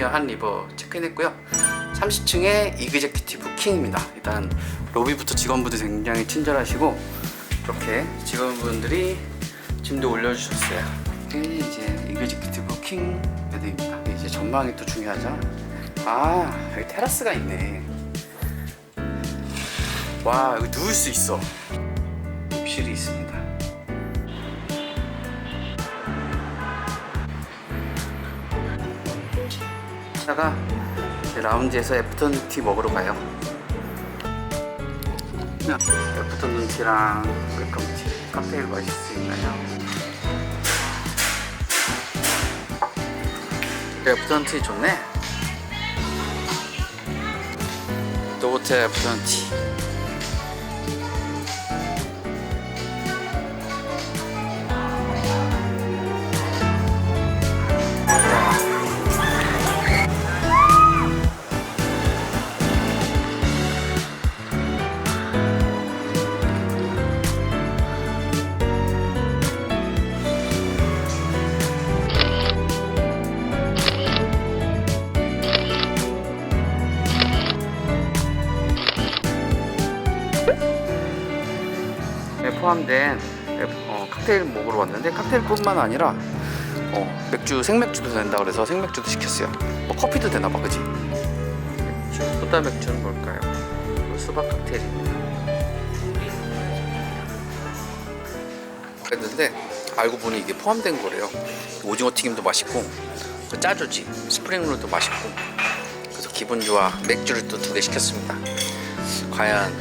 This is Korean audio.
프리미엄 한 리버 체크인했고요. 30층에 이그제큐티브 킹입니다. 일단 로비부터 직원분들 굉장히 친절하시고 이렇게 직원분들이 짐도 올려주셨어요. 이게 이제 이그제큐티브 킹 베드입니다. 이제 전망이 또 중요하죠. 아 여기 테라스가 있네. 와 여기 누울 수 있어. 욕실이 있습니다. 다가 이제 라운지에서 애프터눈 티 먹으러 가요. 애프터눈 티랑 웰컴 티 칵테일 마실 수 있나요? 애프터눈 티 좋네. 노보테 애프터눈 티. 에 포함된 에, 어, 칵테일 먹으러 왔는데 칵테일뿐만 아니라 어, 맥주 생맥주도 된다 그래서 생맥주도 시켰어요. 뭐 커피도 되나 봐, 그지? 맥주, 소다 맥주는 뭘까요? 수박 칵테일입니다. 했는데 알고 보니 이게 포함된 거래요. 오징어 튀김도 맛있고 그 짜조지 스프링롤도 맛있고 그래서 기분 좋아 맥주를 또 두 개 시켰습니다. 과연